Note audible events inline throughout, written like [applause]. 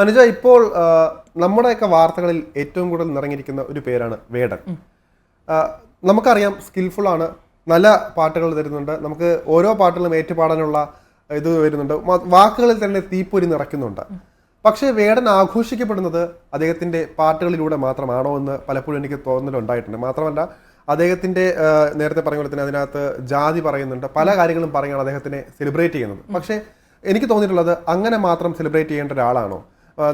മനുജ ഇപ്പോൾ നമ്മുടെയൊക്കെ വാർത്തകളിൽ ഏറ്റവും കൂടുതൽ നിറഞ്ഞിരിക്കുന്ന ഒരു പേരാണ് വേടൻ. നമുക്കറിയാം സ്കിൽഫുൾ ആണ്. നല്ല പാട്ടുകൾ തരുന്നുണ്ട്. നമുക്ക് ഓരോ പാട്ടുകളും ഏറ്റുപാടാനുള്ള ഇത് വരുന്നുണ്ട്. വാക്കുകളിൽ തന്നെ തീപ്പൊരി നിറയ്ക്കുന്നുണ്ട്. പക്ഷേ വേടൻ ആഘോഷിക്കപ്പെടുന്നത് അദ്ദേഹത്തിന്റെ പാട്ടുകളിലൂടെ മാത്രമാണോ എന്ന് പലപ്പോഴും എനിക്ക് തോന്നലുണ്ടായിട്ടുണ്ട്. മാത്രമല്ല അദ്ദേഹത്തിന്റെ നേരത്തെ പറഞ്ഞ പോലെ തന്നെ അതിനകത്ത് ജാതി പറയുന്നുണ്ട്. പല കാര്യങ്ങളും പറയുകയാണ് അദ്ദേഹത്തിനെ സെലിബ്രേറ്റ് ചെയ്യുന്നത്. പക്ഷേ എനിക്ക് തോന്നിയിട്ടുള്ളത് അങ്ങനെ മാത്രം സെലിബ്രേറ്റ് ചെയ്യേണ്ട ഒരാളാണോ?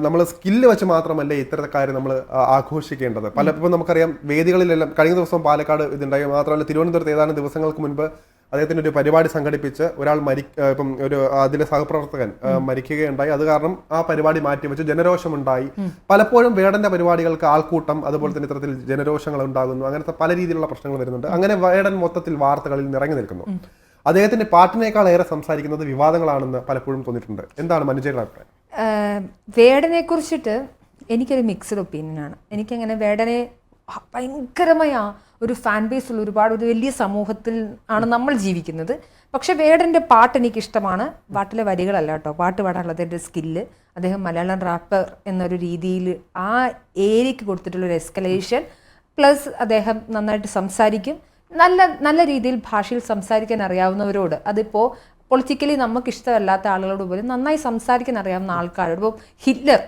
നമ്മൾ സ്കില്ല് വെച്ച് മാത്രമല്ല ഇത്തരത്തെ കാര്യം നമ്മൾ ആഘോഷിക്കേണ്ടത്. പലപ്പോഴും നമുക്കറിയാം വേദികളിലെല്ലാം കഴിഞ്ഞ ദിവസം പാലക്കാട് ഇതുണ്ടായി. മാത്രമല്ല തിരുവനന്തപുരത്ത് ഏതാനും ദിവസങ്ങൾക്ക് മുൻപ് അദ്ദേഹത്തിന്റെ ഒരു പരിപാടി സംഘടിപ്പിച്ച് ഒരാൾ മരി ഇപ്പം ഒരു അതിലെ സഹപ്രവർത്തകൻ മരിക്കുകയുണ്ടായി. അത് കാരണം ആ പരിപാടി മാറ്റി വെച്ച് ജനരോഷമുണ്ടായി പലപ്പോഴും വേടന്റെ പരിപാടികൾക്ക് ആൾക്കൂട്ടം അതുപോലെ തന്നെ ഇത്തരത്തിൽ ജനരോഷങ്ങൾ ഉണ്ടാകുന്നു അങ്ങനത്തെ പല രീതിയിലുള്ള പ്രശ്നങ്ങൾ വരുന്നുണ്ട്. അങ്ങനെ വേടൻ മൊത്തത്തിൽ വാർത്തകളിൽ നിറങ്ങി നിൽക്കുന്നു. അദ്ദേഹത്തിന്റെ പാട്ടിനേക്കാൾ ഏറെ സംസാരിക്കുന്നത് വിവാദങ്ങളാണെന്ന് പലപ്പോഴും തോന്നിയിട്ടുണ്ട്. എന്താണ് മനുജയുടെ അഭിപ്രായം? വേടനെ കുറിച്ചിട്ട് എനിക്കൊരു മിക്സഡ് ഒപ്പീനിയനാണ് എനിക്കങ്ങനെ വേടനെ ഭയങ്കരമായ ഒരു ഫാൻ ബേസ് ഉള്ള ഒരുപാട് ഒരു വലിയ സമൂഹത്തിൽ ആണ് നമ്മൾ ജീവിക്കുന്നത്. പക്ഷെ വേടന്റെ പാട്ട് എനിക്ക് ഇഷ്ടമാണ് പാട്ടിലെ വരികളല്ല കേട്ടോ. പാട്ട് പാടാനുള്ളത് എന്റെ സ്കില്ല് അദ്ദേഹം മലയാളം റാപ്പർ എന്നൊരു രീതിയിൽ ആ ഏരിയക്ക് കൊടുത്തിട്ടുള്ള ഒരു എസ്കലേഷൻ പ്ലസ് അദ്ദേഹം നന്നായിട്ട് സംസാരിക്കും. നല്ല നല്ല രീതിയിൽ ഭാഷയിൽ സംസാരിക്കാൻ അറിയാവുന്നവരോട്. അതിപ്പോൾ പൊളിറ്റിക്കലി നമുക്ക് ഇഷ്ടമല്ലാത്ത ആളുകളോട് പോലും നന്നായി സംസാരിക്കാൻ അറിയാവുന്ന ആൾക്കാരോട് ഇപ്പോൾ ഹിറ്റ്ലർ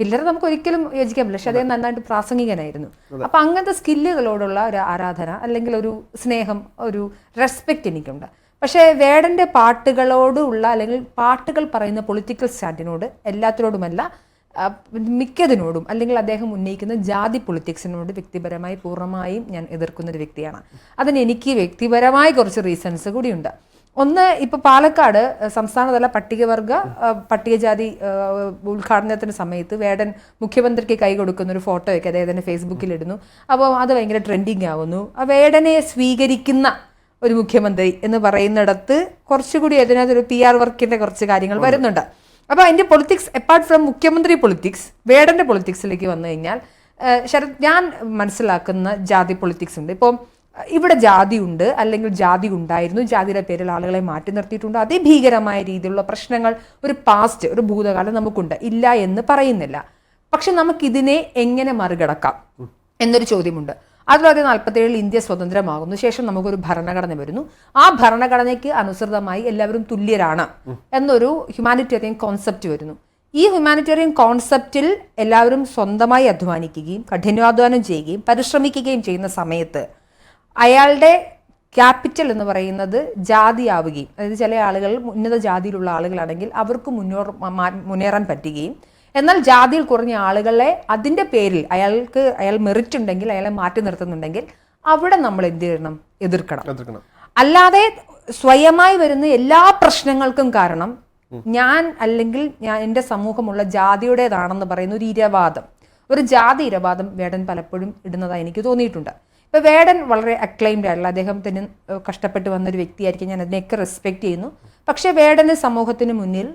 ഹിറ്റ്ലർ നമുക്ക് ഒരിക്കലും യോജിക്കാൻ പറ്റില്ല. പക്ഷെ അദ്ദേഹം നന്നായിട്ട് പ്രാസംഗികനായിരുന്നു. അപ്പം അങ്ങനത്തെ സ്കില്ലുകളോടുള്ള ഒരു ആരാധന അല്ലെങ്കിൽ ഒരു സ്നേഹം ഒരു റെസ്പെക്റ്റ് എനിക്കുണ്ട്. പക്ഷേ വേടന്റെ പാട്ടുകളോടുള്ള അല്ലെങ്കിൽ പാട്ടുകൾ പറയുന്ന പൊളിറ്റിക്കൽ സ്റ്റാൻഡിനോട് എല്ലാത്തിനോടുമല്ല മിക്കതിനോടും അല്ലെങ്കിൽ അദ്ദേഹം ഉന്നയിക്കുന്ന ജാതി പൊളിറ്റിക്സിനോട് വ്യക്തിപരമായി പൂർണമായും ഞാൻ എതിർക്കുന്ന ഒരു വ്യക്തിയാണ്. അതിന് എനിക്ക് വ്യക്തിപരമായ കുറച്ച് റീസൺസ് കൂടിയുണ്ട്. ഒന്ന് ഇപ്പൊ പാലക്കാട് സംസ്ഥാനതല പട്ടികവർഗ പട്ടികജാതി ഉദ്ഘാടനത്തിന് സമയത്ത് വേടൻ മുഖ്യമന്ത്രിക്ക് കൈ കൊടുക്കുന്ന ഒരു ഫോട്ടോയൊക്കെ അദ്ദേഹത്തിന്റെ ഫേസ്ബുക്കിൽ ഇടുന്നു അപ്പോൾ അത് ഭയങ്കര ട്രെൻഡിങ് ആവുന്നു. ആ വേടനെ സ്വീകരിക്കുന്ന ഒരു മുഖ്യമന്ത്രി എന്ന് പറയുന്നിടത്ത് കുറച്ചുകൂടി അതിനകത്ത് ഒരു പി ആർ വർക്കിന്റെ കുറച്ച് കാര്യങ്ങൾ വരുന്നുണ്ട്. അപ്പോൾ അതിന്റെ പൊളിറ്റിക്സ് അപ്പാർട്ട് ഫ്രം മുഖ്യമന്ത്രി പൊളിറ്റിക്സ് വേടന്റെ പൊളിറ്റിക്സിലേക്ക് വന്നു കഴിഞ്ഞാൽ ശരത് ഞാൻ മനസ്സിലാക്കുന്ന ജാതി പൊളിറ്റിക്സ് ഉണ്ട്. ഇപ്പം ഇവിടെ ജാതി ഉണ്ട് അല്ലെങ്കിൽ ജാതി ഉണ്ടായിരുന്നു ജാതിയുടെ പേരിൽ ആളുകളെ മാറ്റി നിർത്തിയിട്ടുണ്ട്. അതേ ഭീകരമായ രീതിയിലുള്ള പ്രശ്നങ്ങൾ ഒരു പാസ്റ്റ് ഒരു ഭൂതകാലം നമുക്കുണ്ട്. ഇല്ല എന്ന് പറയുന്നില്ല. പക്ഷെ നമുക്കിതിനെ എങ്ങനെ മറികടക്കാം എന്നൊരു ചോദ്യമുണ്ട്. ആയിരത്തി തൊള്ളായിരത്തി നാൽപ്പത്തേഴിൽ ഇന്ത്യ സ്വതന്ത്രമാകുന്നു ശേഷം നമുക്കൊരു ഭരണഘടന വരുന്നു. ആ ഭരണഘടനയ്ക്ക് അനുസൃതമായി എല്ലാവരും തുല്യരാണ് എന്നൊരു ഹ്യൂമാനിറ്റേറിയൻ കോൺസെപ്റ്റ് വരുന്നു. ഈ ഹ്യൂമാനിറ്റേറിയൻ കോൺസെപ്റ്റിൽ എല്ലാവരും സ്വന്തമായി അധ്വാനിക്കുകയും കഠിനാധ്വാനം ചെയ്യുകയും പരിശ്രമിക്കുകയും ചെയ്യുന്ന സമയത്ത് അയാളുടെ ക്യാപിറ്റൽ എന്ന് പറയുന്നത് ജാതിയാവുകയും അതായത് ചില ആളുകൾ ഉന്നത ജാതിയിലുള്ള ആളുകളാണെങ്കിൽ അവർക്ക് മുന്നോർ മാ- മുന്നേറാൻ പറ്റുകയും എന്നാൽ ജാതിയിൽ കുറഞ്ഞ ആളുകളെ അതിന്റെ പേരിൽ അയാൾക്ക് അയാൾ മെറിറ്റ് ഉണ്ടെങ്കിൽ അയാളെ മാറ്റി നിർത്തുന്നുണ്ടെങ്കിൽ അവിടെ നമ്മൾ എന്ത് ചെയ്യണം? എതിർക്കണം. അല്ലാതെ സ്വയമായി വരുന്ന എല്ലാ പ്രശ്നങ്ങൾക്കും കാരണം ഞാൻ അല്ലെങ്കിൽ ഞാൻ എന്റെ സമൂഹമുള്ള ജാതിയുടേതാണെന്ന് പറയുന്ന ഒരു ഇരവാദം. ഒരു ജാതി ഇരവാദം വേടൻ പലപ്പോഴും ഇടുന്നതായി എനിക്ക് തോന്നിയിട്ടുണ്ട്. ഇപ്പൊ വേടൻ വളരെ അക്ലൈംഡ് ആയിട്ടുള്ള അദ്ദേഹത്തിന് കഷ്ടപ്പെട്ട് വന്നൊരു വ്യക്തിയായിരിക്കും ഞാൻ അതിനെയൊക്കെ റെസ്പെക്റ്റ് ചെയ്യുന്നു. പക്ഷേ വേടന് സമൂഹത്തിന് മുന്നിൽ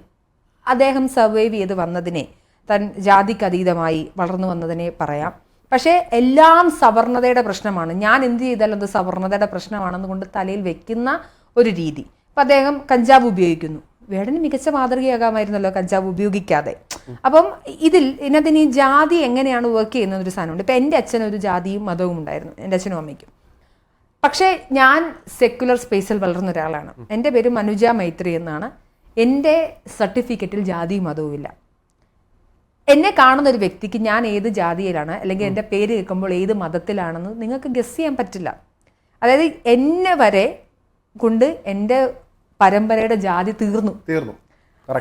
അദ്ദേഹം സർവൈവ് ചെയ്ത് വന്നതിനെ തൻ ജാതിക്ക് അതീതമായി വളർന്നു വന്നതിനെ പറയാം. പക്ഷേ എല്ലാം സവർണതയുടെ പ്രശ്നമാണ്. ഞാൻ എന്ത് ചെയ്താലും അത് സവർണതയുടെ പ്രശ്നമാണെന്ന് കൊണ്ട് തലയിൽ വെക്കുന്ന ഒരു രീതി. അപ്പം അദ്ദേഹം കഞ്ചാവ് ഉപയോഗിക്കുന്നു. വേടന് മികച്ച മാതൃകയാകാമായിരുന്നല്ലോ കഞ്ചാവ് ഉപയോഗിക്കാതെ. അപ്പം ഇതിൽ ഇതിനകത്ത് ഈ ജാതി എങ്ങനെയാണ് വർക്ക് ചെയ്യുന്ന ഒരു സാധനമുണ്ട്. ഇപ്പം എന്റെ അച്ഛൻ ഒരു ജാതിയും മതവും ഉണ്ടായിരുന്നു എന്റെ അച്ഛനും അമ്മയ്ക്കും. പക്ഷേ ഞാൻ സെക്യുലർ സ്പേസിൽ വളർന്ന ഒരാളാണ്. എന്റെ പേര് മനുജ മൈത്രി എന്നാണ്. എന്റെ സർട്ടിഫിക്കറ്റിൽ ജാതിയും മതവും ഇല്ല. എന്നെ കാണുന്ന ഒരു വ്യക്തിക്ക് ഞാൻ ഏത് ജാതിയിലാണ് അല്ലെങ്കിൽ എന്റെ പേര് കേൾക്കുമ്പോൾ ഏത് മതത്തിലാണെന്ന് നിങ്ങൾക്ക് ഗസ് ചെയ്യാൻ പറ്റില്ല. അതായത് എന്നെ വരെ കൊണ്ട് എന്റെ പരമ്പരയുടെ ജാതി തീർന്നു. തീർന്നു.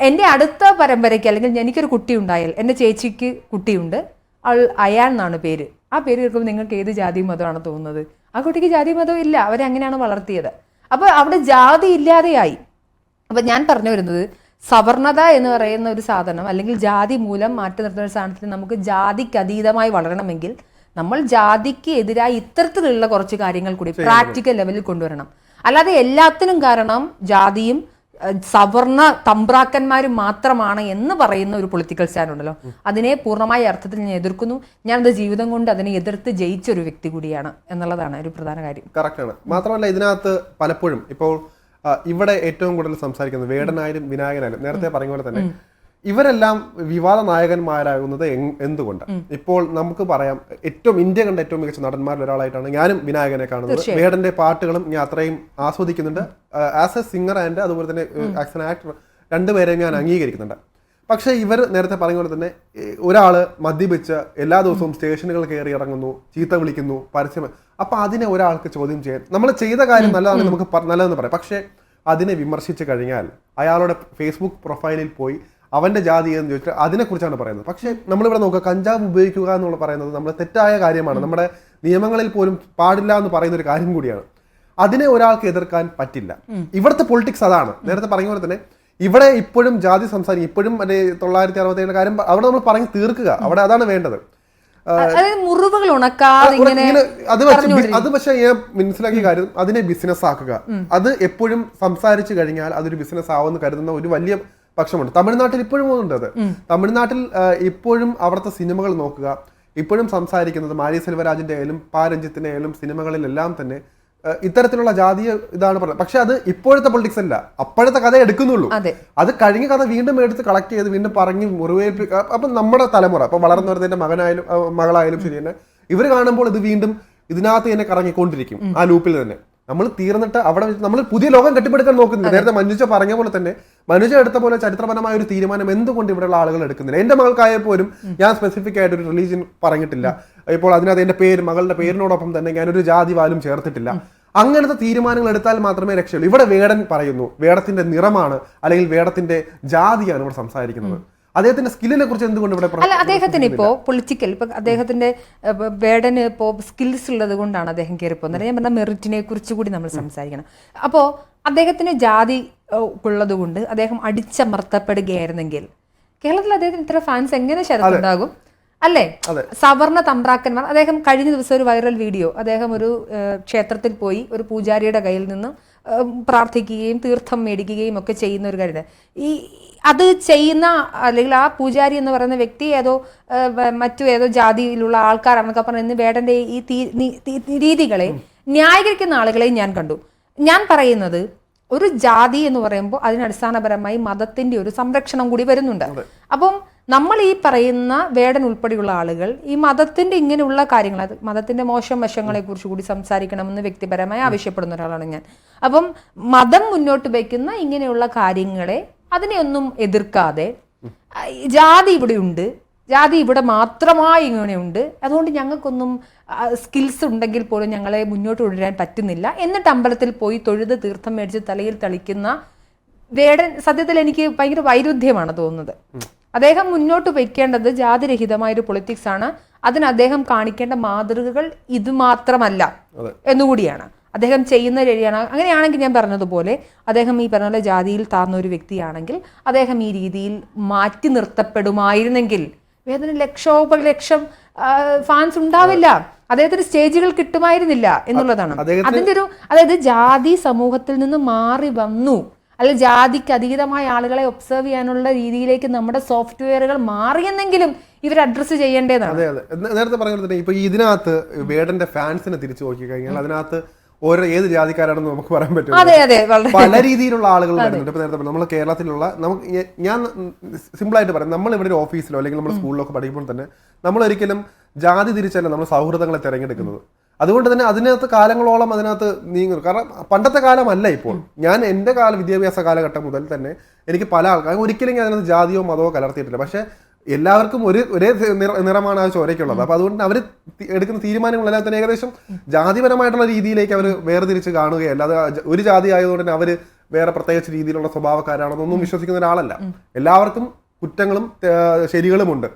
എന്റെ അടുത്ത പരമ്പരയ്ക്ക് അല്ലെങ്കിൽ എനിക്കൊരു കുട്ടി ഉണ്ടായാൽ എന്റെ ചേച്ചിക്ക് കുട്ടിയുണ്ട്. അവൾ അയാൾ എന്നാണ് പേര്. ആ പേര് കേൾക്കുമ്പോൾ നിങ്ങൾക്ക് ഏത് ജാതി മതമാണ് തോന്നുന്നത്? ആ കുട്ടിക്ക് ജാതി മതം ഇല്ല. അവരെ അങ്ങനെയാണ് വളർത്തിയത്. അപ്പോൾ അവിടെ ജാതി ഇല്ലാതെയായി. അപ്പം ഞാൻ പറഞ്ഞു വരുന്നത് സവർണത എന്ന് പറയുന്ന ഒരു സാധനം അല്ലെങ്കിൽ ജാതി മൂലം മാറ്റി നിർത്തുന്ന ഒരു സാധനത്തിന് നമുക്ക് ജാതിക്ക് അതീതമായി വളരണമെങ്കിൽ നമ്മൾ ജാതിക്ക് എതിരായി ഇത്തരത്തിലുള്ള കുറച്ച് കാര്യങ്ങൾ കൂടി പ്രാക്ടിക്കൽ ലെവലിൽ കൊണ്ടുവരണം. അല്ലാതെ എല്ലാത്തിനും കാരണം ജാതിയും സവർണ തമ്പ്രാക്കന്മാരും മാത്രമാണ് എന്ന് പറയുന്ന ഒരു പൊളിറ്റിക്കൽ സ്റ്റാൻഡ് ഉണ്ടല്ലോ. അതിനെ പൂർണമായ അർത്ഥത്തിൽ ഞാൻ എതിർക്കുന്നു. ഞാൻ ഞാനത് ജീവിതം കൊണ്ട് അതിനെ എതിർത്ത് ജയിച്ച ഒരു വ്യക്തി കൂടിയാണ് എന്നുള്ളതാണ് ഒരു പ്രധാന കാര്യം. കറക്റ്റ് ആണ്. മാത്രമല്ല ഇതിനകത്ത് പലപ്പോഴും ഇപ്പോൾ ഇവിടെ ഏറ്റവും കൂടുതൽ സംസാരിക്കുന്നത് വേടനായാലും വിനായകനായാലും നേരത്തെ പറഞ്ഞ പോലെ തന്നെ ഇവരെല്ലാം വിവാദ നായകന്മാരാകുന്നത് എന്തുകൊണ്ട്? ഇപ്പോൾ നമുക്ക് പറയാം ഏറ്റവും ഇന്ത്യ കണ്ട ഏറ്റവും മികച്ച നടന്മാരിൽ ഒരാളായിട്ടാണ് ഞാനും വിനായകനെ കാണുന്നത്. വേടന്റെ പാട്ടുകളും ഞാൻ അത്രയും ആസ്വദിക്കുന്നുണ്ട്. ആസ് എ സിംഗർ ആൻഡ് അതുപോലെ തന്നെ ആസ് എൻ ആക്ടർ രണ്ടുപേരെയും ഞാൻ അംഗീകരിക്കുന്നുണ്ട്. പക്ഷേ ഇവർ നേരത്തെ പറഞ്ഞ പോലെ തന്നെ ഒരാൾ മദ്യപിച്ച് എല്ലാ ദിവസവും സ്റ്റേഷനുകൾ കയറി ഇറങ്ങുന്നു ചീത്ത വിളിക്കുന്നു പരസ്യം. അപ്പൊ അതിനെ ഒരാൾക്ക് ചോദ്യം ചെയ്യാൻ നമ്മൾ ചെയ്ത കാര്യം നല്ലതാണെന്ന് നമുക്ക് നല്ലതെന്ന് പറയാം. പക്ഷേ അതിനെ വിമർശിച്ചു കഴിഞ്ഞാൽ അയാളുടെ ഫേസ്ബുക്ക് പ്രൊഫൈലിൽ പോയി അവന്റെ ജാതി എന്ന് ചോദിച്ചാൽ അതിനെക്കുറിച്ചാണ് പറയുന്നത്. പക്ഷേ നമ്മളിവിടെ നോക്കുക കഞ്ചാവ് ഉപയോഗിക്കുക എന്നുള്ള പറയുന്നത് നമ്മുടെ തെറ്റായ കാര്യമാണ്. നമ്മുടെ നിയമങ്ങളിൽ പോലും പാടില്ല എന്ന് പറയുന്ന ഒരു കാര്യം കൂടിയാണ്. അതിനെ ഒരാൾക്ക് എതിർക്കാൻ പറ്റില്ല. ഇവിടുത്തെ പൊളിറ്റിക്സ് അതാണ്. നേരത്തെ പറഞ്ഞ പോലെ തന്നെ ഇവിടെ ഇപ്പോഴും ജാതി സംസാരിക്കും ഇപ്പോഴും മറ്റേ തൊള്ളായിരത്തി അറുപത്തി ഏഴ് കാര്യം അവിടെ നമ്മൾ പറഞ്ഞു തീർക്കുക. അവിടെ അതാണ് വേണ്ടത്. മുറിവുകൾ അത് അത് പക്ഷേ ഞാൻ മനസ്സിലാക്കിയ കാര്യം അതിനെ ബിസിനസ് ആക്കുക. അത് എപ്പോഴും സംസാരിച്ചു കഴിഞ്ഞാൽ അതൊരു ബിസിനസ് ആവുമെന്ന് കരുതുന്ന ഒരു വലിയ പക്ഷമുണ്ട്. തമിഴ്നാട്ടിൽ ഇപ്പോഴും ഉണ്ട് അത്. തമിഴ്നാട്ടിൽ ഇപ്പോഴും അവിടുത്തെ സിനിമകൾ നോക്കുക. ഇപ്പോഴും സംസാരിക്കുന്നത് മാരി സെൽവരാജിന്റെ ആയാലും പാ രഞ്ജിത്തിന്റെ ആയാലും സിനിമകളിലെല്ലാം തന്നെ ഇത്തരത്തിലുള്ള ജാതീയ ഇതാണ് പറയുന്നത് പക്ഷെ അത് ഇപ്പോഴത്തെ പൊളിറ്റിക്സ് അല്ല. അപ്പോഴത്തെ കഥ എടുക്കുന്നുള്ളൂ. അതെ. കഴിഞ്ഞ കഥ വീണ്ടും എടുത്ത് കളക്ട് ചെയ്ത് വീണ്ടും പറഞ്ഞ് മുറിവേൽപ്പിക്കുക അപ്പം നമ്മുടെ തലമുറ അപ്പൊ വളർന്നു വരുന്നതിന്റെ മകനായാലും മകളായാലും ശരി തന്നെ ഇവർ കാണുമ്പോൾ ഇത് വീണ്ടും ഇതിനകത്ത് തന്നെ കറങ്ങിക്കൊണ്ടിരിക്കും ആ ലൂപ്പിൽ തന്നെ. നമ്മൾ തീർന്നിട്ട് അവിടെ നമ്മൾ പുതിയ ലോകം കെട്ടിപ്പടുക്കാൻ നോക്കുന്നില്ല. നേരത്തെ മനുജ പറഞ്ഞ പോലെ തന്നെ മനുജ എടുത്ത പോലെ ചരിത്രപരമായ ഒരു തീരുമാനം എന്തുകൊണ്ട് ഇവിടെയുള്ള ആളുകൾ എടുക്കുന്നില്ല? എന്റെ മകൾക്കായ പോലും ഞാൻ സ്പെസിഫിക് ആയിട്ട് ഒരു റിലീജിയൻ പറഞ്ഞിട്ടില്ല. ഇപ്പോൾ അതിനകത്ത് എന്റെ പേര് മകളുടെ പേരിനോടൊപ്പം തന്നെ ഞാൻ ഒരു ജാതി വാലും ചേർത്തിട്ടില്ല. അങ്ങനത്തെ തീരുമാനങ്ങൾ എടുത്താൽ മാത്രമേ രക്ഷയുള്ളൂ. ഇവിടെ വേടൻ പറയുന്നു വേടത്തിന്റെ നിറമാണ് അല്ലെങ്കിൽ വേടത്തിന്റെ ജാതിയാണ് ഇവിടെ സംസാരിക്കുന്നത്. അദ്ദേഹത്തിന്റെ സ്കില്ലിനെ കുറിച്ച് എന്തുകൊണ്ട് ഇവിടെ അല്ല അദ്ദേഹത്തിന് ഇപ്പോ പൊളിറ്റിക്കൽ ഇപ്പൊ അദ്ദേഹത്തിന്റെ ബേഡന് ഇപ്പോ സ്കിൽസ് ഉള്ളത് കൊണ്ടാണ് അദ്ദേഹം കയറി പോകുന്നത് ഞാൻ പറഞ്ഞ മെറിറ്റിനെ കുറിച്ച് കൂടി നമ്മൾ സംസാരിക്കണം. അപ്പോ അദ്ദേഹത്തിന് ജാതി ഉള്ളത് കൊണ്ട് അദ്ദേഹം അടിച്ചമർത്തപ്പെടുകയായിരുന്നെങ്കിൽ കേരളത്തിൽ അദ്ദേഹത്തിന് ഇത്ര ഫാൻസ് എങ്ങനെ ശരത്തുണ്ടാകും അല്ലേ? സവർണ തമ്പ്രാക്കന്മാർ അദ്ദേഹം കഴിഞ്ഞ ദിവസം ഒരു വൈറൽ വീഡിയോ അദ്ദേഹം ഒരു ക്ഷേത്രത്തിൽ പോയി ഒരു പൂജാരിയുടെ കയ്യിൽ നിന്ന് പ്രാർത്ഥിക്കുകയും തീർത്ഥം മേടിക്കുകയും ഒക്കെ ചെയ്യുന്ന ഒരു കാര്യം ഈ അത് ചെയ്യുന്ന അല്ലെങ്കിൽ ആ പൂജാരി എന്ന് പറയുന്ന വ്യക്തി ഏതോ മറ്റു ഏതോ ജാതിയിലുള്ള ആൾക്കാരാണെന്നൊക്കെ പറഞ്ഞ് വേടന്റെ ഈ രീതികളെ ന്യായീകരിക്കുന്ന ആളുകളെയും ഞാൻ കണ്ടു. ഞാൻ പറയുന്നത് ഒരു ജാതി എന്ന് പറയുമ്പോൾ അതിനടിസ്ഥാനപരമായി മതത്തിന്റെ ഒരു സംരക്ഷണം കൂടി വരുന്നുണ്ട്. അപ്പം നമ്മൾ ഈ പറയുന്ന വേടൻ ഉൾപ്പെടെയുള്ള ആളുകൾ ഈ മതത്തിന്റെ ഇങ്ങനെയുള്ള കാര്യങ്ങൾ അത് മതത്തിന്റെ മോശം വശങ്ങളെ കുറിച്ച് കൂടി സംസാരിക്കണമെന്ന് വ്യക്തിപരമായി ആവശ്യപ്പെടുന്ന ഒരാളാണ് ഞാൻ. അപ്പം മതം മുന്നോട്ട് വയ്ക്കുന്ന ഇങ്ങനെയുള്ള കാര്യങ്ങളെ അതിനെ ഒന്നും എതിർക്കാതെ ജാതി ഇവിടെ ഉണ്ട് ജാതി ഇവിടെ മാത്രമായി ഇങ്ങനെയുണ്ട് അതുകൊണ്ട് ഞങ്ങൾക്കൊന്നും സ്കിൽസ് ഉണ്ടെങ്കിൽ പോലും ഞങ്ങളെ മുന്നോട്ട് കൊണ്ടുവരാൻ പറ്റുന്നില്ല. എന്നിട്ട് അമ്പലത്തിൽ പോയി തൊഴുത് തീർത്ഥം മേടിച്ച് തലയിൽ തളിക്കുന്ന വേടൻ സത്യത്തിൽ എനിക്ക് ഭയങ്കര വൈരുദ്ധ്യമാണ് തോന്നുന്നത്. അദ്ദേഹം മുന്നോട്ട് വയ്ക്കേണ്ടത് ജാതിരഹിതമായ ഒരു പൊളിറ്റിക്സ് ആണ്. അതിന് അദ്ദേഹം കാണിക്കേണ്ട മാതൃകകൾ ഇത് മാത്രമല്ല എന്നുകൂടിയാണ്. അദ്ദേഹം ചെയ്യുന്ന രീതിയാണ് അങ്ങനെയാണെങ്കിൽ ഞാൻ പറഞ്ഞതുപോലെ അദ്ദേഹം ഈ പറഞ്ഞ പോലെ ജാതിയിൽ താർന്ന ഒരു വ്യക്തിയാണെങ്കിൽ അദ്ദേഹം ഈ രീതിയിൽ മാറ്റി നിർത്തപ്പെടുമായിരുന്നെങ്കിൽ വേദന ലക്ഷോപലക്ഷം ഫാൻസ് ഉണ്ടാവില്ല. അദ്ദേഹത്തിന് സ്റ്റേജുകൾ കിട്ടുമായിരുന്നില്ല എന്നുള്ളതാണ്. അദ്ദേഹത്തിന് അതിന്റെ ഒരു അതായത് ജാതി സമൂഹത്തിൽ നിന്ന് മാറി വന്നു. അല്ല ജാതിക്ക് അതീതമായ ആളുകളെ ഒബ്സർവ് ചെയ്യാനുള്ള രീതിയിലേക്ക് നമ്മുടെ സോഫ്റ്റ്വെയറുകൾ മാറിയെന്നെങ്കിലും ഇവർ അഡ്രസ്സ് ചെയ്യേണ്ടതാണ്. അതെ അതെ. നേരത്തെ പറഞ്ഞ പോലെ തന്നെ ഇപ്പൊ ഇതിനകത്ത് വേടന്റെ ഫാൻസിനെ തിരിച്ചു നോക്കി കഴിഞ്ഞാൽ അതിനകത്ത് ഓരോ ഏത് ജാതിക്കാരാണെന്ന് നമുക്ക് പറയാൻ പറ്റും പല രീതിയിലുള്ള ആളുകൾ വരുന്നുണ്ട്. ഇപ്പൊ നേരത്തെ നമ്മൾ കേരളത്തിലുള്ള നമുക്ക് ഞാൻ സിമ്പിൾ ആയിട്ട് പറയാം. നമ്മൾ ഇവിടെ ഒരു ഓഫീസിലോ അല്ലെങ്കിൽ നമ്മുടെ സ്കൂളിലോ ഒക്കെ പഠിക്കുമ്പോൾ തന്നെ നമ്മൾ ഒരിക്കലും ജാതി തിരിച്ചല്ല നമ്മൾ സൗഹൃദങ്ങളെ തിരഞ്ഞെടുക്കുന്നത്. അതുകൊണ്ട് തന്നെ അതിനകത്ത് കാലങ്ങളോളം അതിനകത്ത് നീങ്ങുന്നു. കാരണം പണ്ടത്തെ കാലമല്ല ഇപ്പോൾ. ഞാൻ എന്റെ കാല വിദ്യാഭ്യാസ കാലഘട്ടം മുതൽ തന്നെ എനിക്ക് പല ആൾക്കാർ ഒരിക്കലും ഞാൻ അതിനകത്ത് ജാതിയോ മതമോ കലർത്തിയിട്ടില്ല. പക്ഷേ എല്ലാവർക്കും ഒരു ഒരേ നിറ- നിറമാണ് ആ ചോരയ്ക്കുള്ളത്. അപ്പൊ അതുകൊണ്ട് അവർ എടുക്കുന്ന തീരുമാനങ്ങളെല്ലാം തന്നെ ഏകദേശം ജാതിപരമായിട്ടുള്ള രീതിയിലേക്ക് അവർ വേർതിരിച്ച് കാണുകയല്ല. അത് ഒരു ജാതി ആയതുകൊണ്ട് തന്നെ അവർ വേറെ പ്രത്യേകിച്ച് രീതിയിലുള്ള സ്വഭാവക്കാരാണെന്നൊന്നും വിശ്വസിക്കുന്ന ഒരാളല്ല. എല്ലാവർക്കും കുറ്റങ്ങളും ശരികളുമുണ്ട്.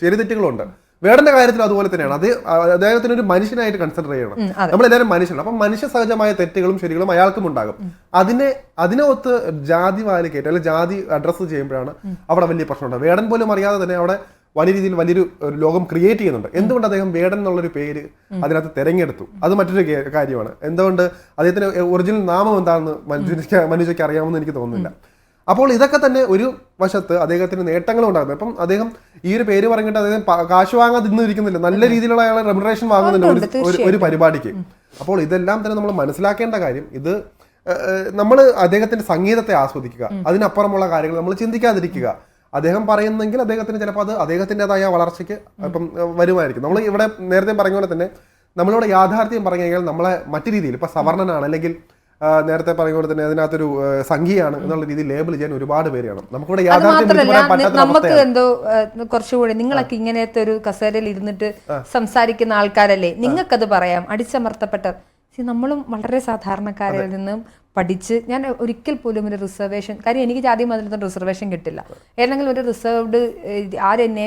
ശരി തെറ്റുകളുണ്ട്. വേടന്റെ കാര്യത്തിൽ അതുപോലെ തന്നെയാണ്. അത് അദ്ദേഹത്തിന് ഒരു മനുഷ്യനായിട്ട് കൺസിഡർ ചെയ്യണം. നമ്മൾ എല്ലാവരും നമ്മളെല്ലാവരും മനുഷ്യനാണ് അപ്പം മനുഷ്യ സഹജമായ തെറ്റുകളും ശരികളും അയാൾക്കും ഉണ്ടാകും. അതിനെ അതിനെ ഒത്ത് ജാതി വാലിക്കേറ്റ് അല്ലെങ്കിൽ ജാതി അഡ്രസ്സ് ചെയ്യുമ്പോഴാണ് അവിടെ വലിയ പ്രശ്നമുണ്ട് വേടൻ പോലും അറിയാതെ തന്നെ അവിടെ വലിയ രീതിയിൽ വലിയൊരു ഒരു ലോകം ക്രിയേറ്റ് ചെയ്യുന്നുണ്ട്. എന്തുകൊണ്ട് അദ്ദേഹം വേടൻ എന്നുള്ളൊരു പേര് അതിനകത്ത് തിരഞ്ഞെടുത്തു? അത് മറ്റൊരു കാര്യമാണ്. എന്തുകൊണ്ട് അദ്ദേഹത്തിന് ഒറിജിനൽ നാമം എന്താണെന്ന് മനുഷ്യ മനുഷ്യക്ക് അറിയാമെന്ന് എനിക്ക് തോന്നുന്നില്ല. അപ്പോൾ ഇതൊക്കെ തന്നെ ഒരു വശത്ത് അദ്ദേഹത്തിന് നേട്ടങ്ങൾ ഉണ്ടാകുന്നത് അപ്പം അദ്ദേഹം ഈ ഒരു പേര് പറഞ്ഞിട്ട് അദ്ദേഹം കാശ് വാങ്ങാതെ ഇന്നിരിക്കുന്നില്ല നല്ല രീതിയിലുള്ള അയാൾ റെമുനറേഷൻ വാങ്ങുന്നുണ്ട് ഒരു- പരിപാടിക്ക്. അപ്പോൾ ഇതെല്ലാം തന്നെ നമ്മൾ മനസ്സിലാക്കേണ്ട കാര്യം ഇത് നമ്മൾ അദ്ദേഹത്തിന്റെ സംഗീതത്തെ ആസ്വദിക്കുക അതിനപ്പുറമുള്ള കാര്യങ്ങൾ നമ്മൾ ചിന്തിക്കാതിരിക്കുക. അദ്ദേഹം പറയുന്നെങ്കിൽ അദ്ദേഹത്തിന് ചിലപ്പോൾ അത് അദ്ദേഹത്തിന്റെതായ വളർച്ചയ്ക്ക് ഇപ്പം വരുമായിരിക്കും. നമ്മൾ ഇവിടെ നേരത്തെ പറഞ്ഞ പോലെ തന്നെ നമ്മളിവിടെ യാഥാർത്ഥ്യം പറഞ്ഞു കഴിഞ്ഞാൽ നമ്മളെ മറ്റു രീതിയിൽ ഇപ്പൊ സവർണനാണ് അല്ലെങ്കിൽ നേരത്തെ പറഞ്ഞ പോലെ തന്നെ അതിനകത്തൊരു സംഖ്യയാണ് എന്നുള്ള രീതിയിൽ ലേബിൾ ചെയ്യാൻ ഒരുപാട് പേരെയാണ് നമുക്കിവിടെ യാഥാർത്ഥ്യം നമുക്ക് എന്തോ കുറച്ചുകൂടി നിങ്ങളൊക്കെ ഇങ്ങനത്തെ ഒരു കസേരയിൽ ഇരുന്നിട്ട് സംസാരിക്കുന്ന ആൾക്കാരല്ലേ? നിങ്ങൾക്കത് പറയാം. അടിച്ചമർത്തപ്പെട്ട നമ്മളും വളരെ സാധാരണക്കാരിൽ നിന്നും പഠിച്ച് ഞാൻ ഒരിക്കൽ പോലും ഒരു റിസർവേഷൻ കാര്യം എനിക്ക് ജാതി മതത്തിൽ റിസർവേഷൻ കിട്ടില്ല. ഏതെങ്കിലും ഒരു റിസർവ്ഡ് ആരെന്നെ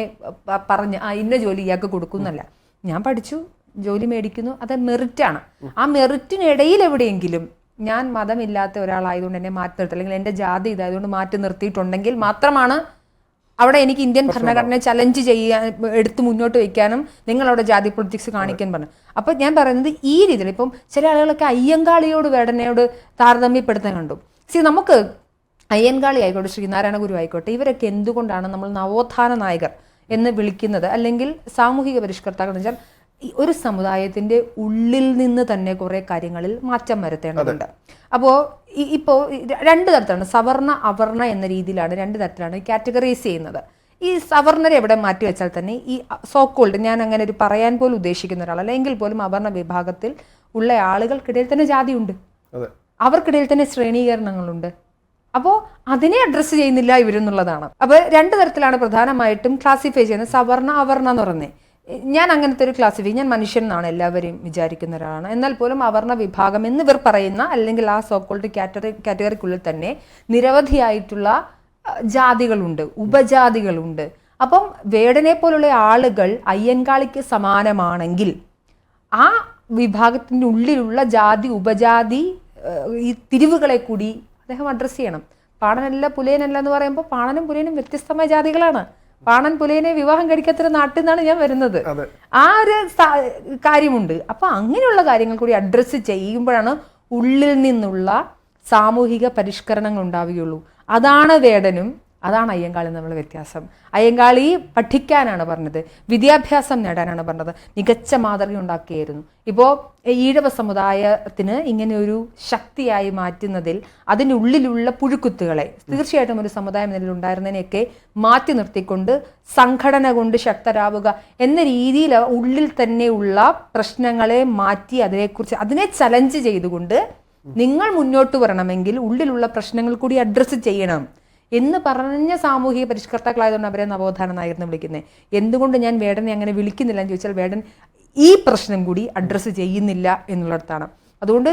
പറഞ്ഞ് ആ ഇന്ന ജോലി ഇയാൾക്ക് കൊടുക്കുന്നല്ല. ഞാൻ പഠിച്ചു ജോലി മേടിക്കുന്നു അത് മെറിറ്റാണ് ആ മെറിറ്റിനിടയിൽ എവിടെയെങ്കിലും ഞാൻ മതമില്ലാത്ത ഒരാളായതുകൊണ്ട് എന്നെ മാറ്റി നിർത്തി. അല്ലെങ്കിൽ എന്റെ ജാതി ഇതായതുകൊണ്ട് മാറ്റി നിർത്തിയിട്ടുണ്ടെങ്കിൽ മാത്രമാണ് അവിടെ എനിക്ക് ഇന്ത്യൻ ഭരണഘടനയെ ചലഞ്ച് ചെയ്യാൻ എടുത്ത് മുന്നോട്ട് വയ്ക്കാനും നിങ്ങളവിടെ ജാതി പൊളിറ്റിക്സ് കാണിക്കാൻ പറഞ്ഞു അപ്പൊ ഞാൻ പറയുന്നത് ഈ രീതിയിൽ ഇപ്പം ചില ആളുകളൊക്കെ അയ്യങ്കാളിയോട് വേടനയോട് താരതമ്യപ്പെടുത്താൻ കണ്ടു. സി നമുക്ക് അയ്യൻകാളി ആയിക്കോട്ടെ ശ്രീനാരായണ ഗുരു ആയിക്കോട്ടെ ഇവരൊക്കെ എന്തുകൊണ്ടാണ് നമ്മൾ നവോത്ഥാന നായകർ എന്ന് വിളിക്കുന്നത്? അല്ലെങ്കിൽ സാമൂഹിക പരിഷ്കർത്താക്കൾ എന്ന് വെച്ചാൽ ഒരു സമുദായത്തിന്റെ ഉള്ളിൽ നിന്ന് തന്നെ കുറെ കാര്യങ്ങളിൽ മാറ്റം വരുത്തേണ്ടതുണ്ട്. അപ്പോൾ ഇപ്പോൾ രണ്ട് തരത്തിലാണ്. സവർണ അവർണ എന്ന രീതിയിലാണ് രണ്ട് തരത്തിലാണ് കാറ്റഗറൈസ് ചെയ്യുന്നത്. ഈ സവർണരെ എവിടെ മാറ്റി വെച്ചാൽ തന്നെ ഈ സോക്കോൾഡ് ഞാൻ അങ്ങനെ ഒരു പറയാൻ പോലും ഉദ്ദേശിക്കുന്ന ഒരാളല്ല. എങ്കിൽ പോലും അവർണ വിഭാഗത്തിൽ ഉള്ള ആളുകൾക്കിടയിൽ തന്നെ ജാതിയുണ്ട്. അവർക്കിടയിൽ തന്നെ ശ്രേണീകരണങ്ങളുണ്ട്. അപ്പോൾ അതിനെ അഡ്രസ്സ് ചെയ്യുന്നില്ല ഇവരെന്നുള്ളതാണ്. അപ്പോൾ രണ്ട് തരത്തിലാണ് പ്രധാനമായിട്ടും ക്ലാസിഫൈ ചെയ്യുന്നത്. സവർണ അവർണ എന്ന് പറയുന്നത്. ഞാൻ അങ്ങനത്തെ ഒരു ക്ലാസിഫൈ ഞാൻ മനുഷ്യൻ എന്നാണ് എല്ലാവരെയും വിചാരിക്കുന്ന ഒരാളാണ്. എന്നാൽ പോലും അവർണ വിഭാഗം എന്ന് ഇവർ പറയുന്ന അല്ലെങ്കിൽ ആ സോക്കോൾഡ് കാറ്റഗറി കാറ്റഗറിക്കുള്ളിൽ തന്നെ നിരവധിയായിട്ടുള്ള ജാതികളുണ്ട് ഉപജാതികളുണ്ട്. അപ്പം വേടനെ പോലുള്ള ആളുകൾ അയ്യൻകാളിക്ക് സമാനമാണെങ്കിൽ ആ വിഭാഗത്തിന്റെ ഉള്ളിലുള്ള ജാതി ഉപജാതി ഈ തിരിവുകളെ കൂടി അദ്ദേഹം അഡ്രസ്സ് ചെയ്യണം. പാണനല്ല പുലയനല്ല എന്ന് പറയുമ്പോൾ പാണനും പുലയനും വ്യത്യസ്തമായ ജാതികളാണ്. പാണൻ പുലയനെ വിവാഹം കഴിക്കാത്തൊരു നാട്ടിൽ നിന്നാണ് ഞാൻ വരുന്നത്. ആ ഒരു കാര്യമുണ്ട്. അപ്പൊ അങ്ങനെയുള്ള കാര്യങ്ങൾ കൂടി അഡ്രസ്സ് ചെയ്യുമ്പോഴാണ് ഉള്ളിൽ നിന്നുള്ള സാമൂഹിക പരിഷ്കരണങ്ങൾ ഉണ്ടാവുകയുള്ളൂ. അതാണ് വേടനും. അതാണ് അയ്യങ്കാളി നമ്മൾ വ്യത്യാസം. അയ്യങ്കാളി പഠിക്കാനാണ് പറഞ്ഞത്. വിദ്യാഭ്യാസം നേടാനാണ് പറഞ്ഞത്. മികച്ച മാതൃക ഉണ്ടാക്കിയായിരുന്നു. ഇപ്പോൾ ഈഴവ സമുദായത്തിന് ഇങ്ങനെ ഒരു ശക്തിയായി മാറ്റുന്നതിൽ അതിനുള്ളിലുള്ള പുഴുക്കുത്തുകളെ തീർച്ചയായിട്ടും ഒരു സമുദായം നിലയിൽ ഉണ്ടായിരുന്നതിനെയൊക്കെ മാറ്റി നിർത്തിക്കൊണ്ട് സംഘടന കൊണ്ട് ശക്തരാവുക എന്ന രീതിയിൽ ഉള്ളിൽ തന്നെയുള്ള പ്രശ്നങ്ങളെ മാറ്റി അതിനെക്കുറിച്ച് അതിനെ ചലഞ്ച് ചെയ്തുകൊണ്ട് നിങ്ങൾ മുന്നോട്ട് വരണമെങ്കിൽ ഉള്ളിലുള്ള പ്രശ്നങ്ങൾ കൂടി അഡ്രസ്സ് ചെയ്യണം. എന്ന് പറഞ്ഞ സാമൂഹിക പരിഷ്കർത്താക്കളായതുകൊണ്ട് അവരെ നവോത്ഥാന നായർ എന്ന് വിളിക്കുന്നത് എന്തുകൊണ്ട് ഞാൻ വേടനെ അങ്ങനെ വിളിക്കുന്നില്ല എന്ന് ചോദിച്ചാൽ വേടൻ ഈ പ്രശ്നം കൂടി അഡ്രസ്സ് ചെയ്യുന്നില്ല എന്നുള്ളിടത്താണ്. അതുകൊണ്ട്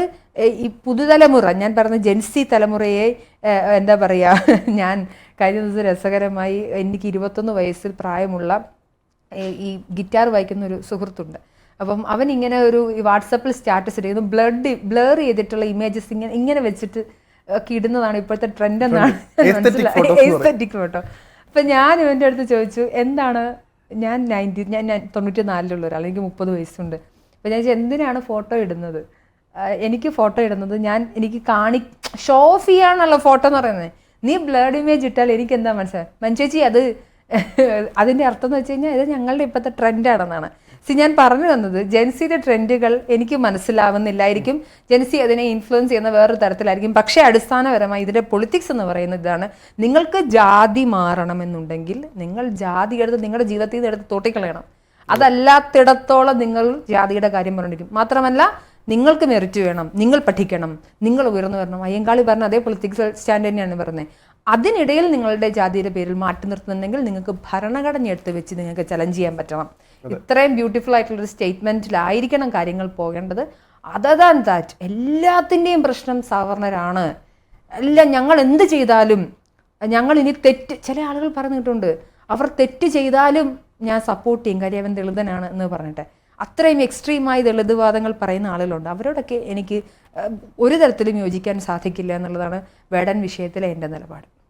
ഈ പുതുതലമുറ ഞാൻ പറഞ്ഞ ജെൻസി തലമുറയെ എന്താ പറയുക [laughs] ഞാൻ കഴിഞ്ഞ ദിവസം രസകരമായി എനിക്ക് ഇരുപത്തൊന്ന് വയസ്സിൽ പ്രായമുള്ള ഈ ഗിറ്റാർ വായിക്കുന്ന ഒരു സുഹൃത്തുണ്ട്. അപ്പം അവൻ ഇങ്ങനെ ഒരു വാട്സപ്പിൽ സ്റ്റാറ്റസ് ഇടുന്നു. ബ്ലഡ് ബ്ലർ ചെയ്തിട്ടുള്ള ഇമേജസ് ഇങ്ങനെ ഇങ്ങനെ വെച്ചിട്ട് ഒക്കെ ഇടുന്നതാണ് ഇപ്പോഴത്തെ ട്രെൻഡ് എന്നാണ് എസ്തറ്റിക് ഫോട്ടോ അപ്പം ഞാൻ ഇവന്റെ അടുത്ത് ചോദിച്ചു എന്താണ്? ഞാൻ നയന്റി ഞാൻ തൊണ്ണൂറ്റി നാലിലുള്ള ഒരാൾ എനിക്ക് മുപ്പത് വയസ്സുണ്ട്. അപ്പോൾ ഞാൻ എന്തിനാണ് ഫോട്ടോ ഇടുന്നത്? എനിക്ക് ഫോട്ടോ ഇടുന്നത് ഞാൻ എനിക്ക് കാണി ഷോ ഓഫ് ചെയ്യാനുള്ള ഫോട്ടോ എന്ന് പറയുന്നത്. നീ ബ്ലഡ് ഇമേജ് ഇട്ടാൽ എനിക്ക് എന്താ മനസ്സിലായി മഞ്ചേച്ചി അത് [laughs] അതിന്റെ അർത്ഥം എന്ന് വെച്ച് കഴിഞ്ഞാൽ ഇത് ഞങ്ങളുടെ ഇപ്പോഴത്തെ ട്രെൻഡാണെന്നാണ് സി ഞാൻ പറഞ്ഞു തന്നത് ജെൻസിയുടെ ട്രെൻഡുകൾ എനിക്ക് മനസ്സിലാവുന്നില്ലായിരിക്കും. ജെൻസി അതിനെ ഇൻഫ്ലുവൻസ് ചെയ്യുന്ന വേറൊരു തരത്തിലായിരിക്കും. പക്ഷേ അടിസ്ഥാനപരമായി ഇതിന്റെ പൊളിറ്റിക്സ് എന്ന് പറയുന്നത് ഇതാണ്. നിങ്ങൾക്ക് ജാതി മാറണമെന്നുണ്ടെങ്കിൽ നിങ്ങൾ ജാതി എടുത്ത് നിങ്ങളുടെ ജീവിതത്തിൽ നിന്ന് എടുത്ത് തോട്ടിക്കളയണം. അതല്ലാത്തിടത്തോളം നിങ്ങൾ ജാതിയുടെ കാര്യം പറഞ്ഞിരിക്കും. മാത്രമല്ല നിങ്ങൾക്ക് മെറിറ്റ് വേണം നിങ്ങൾ പഠിക്കണം നിങ്ങൾ ഉയർന്നു വരണം. അയ്യങ്കാളി പറഞ്ഞ അതേ പൊളിറ്റിക്സ് സ്റ്റാൻഡ് തന്നെയാണ് പറയുന്നത് അതിനിടയിൽ നിങ്ങളുടെ ജാതിയുടെ പേരിൽ മാറ്റി നിർത്തുന്നുണ്ടെങ്കിൽ നിങ്ങൾക്ക് ഭരണഘടന എടുത്ത് വെച്ച് നിങ്ങൾക്ക് ചലഞ്ച് ചെയ്യാൻ പറ്റണം. ഇത്രയും ബ്യൂട്ടിഫുൾ ആയിട്ടുള്ള ഒരു സ്റ്റേറ്റ്മെന്റിലായിരിക്കണം കാര്യങ്ങൾ പോകേണ്ടത്. അതർ ദാൻ ദാറ്റ് എല്ലാത്തിന്റെയും പ്രശ്നം സവർണരാണ്. അല്ല ഞങ്ങൾ എന്ത് ചെയ്താലും ഞങ്ങൾ ഇനി തെറ്റ് ചില ആളുകൾ പറഞ്ഞിട്ടുണ്ട് അവർ തെറ്റ് ചെയ്താലും ഞാൻ സപ്പോർട്ട് ചെയ്യും കാര്യം അവൻ ദളിതനാണ് എന്ന് പറഞ്ഞിട്ട്. അത്രയും എക്സ്ട്രീമായി ദളിതവാദങ്ങൾ പറയുന്ന ആളുകളുണ്ട്. അവരോടൊക്കെ എനിക്ക് ഒരു തരത്തിലും യോജിക്കാൻ സാധിക്കില്ല എന്നുള്ളതാണ് വേടൻ വിഷയത്തിലെ എന്റെ നിലപാട്.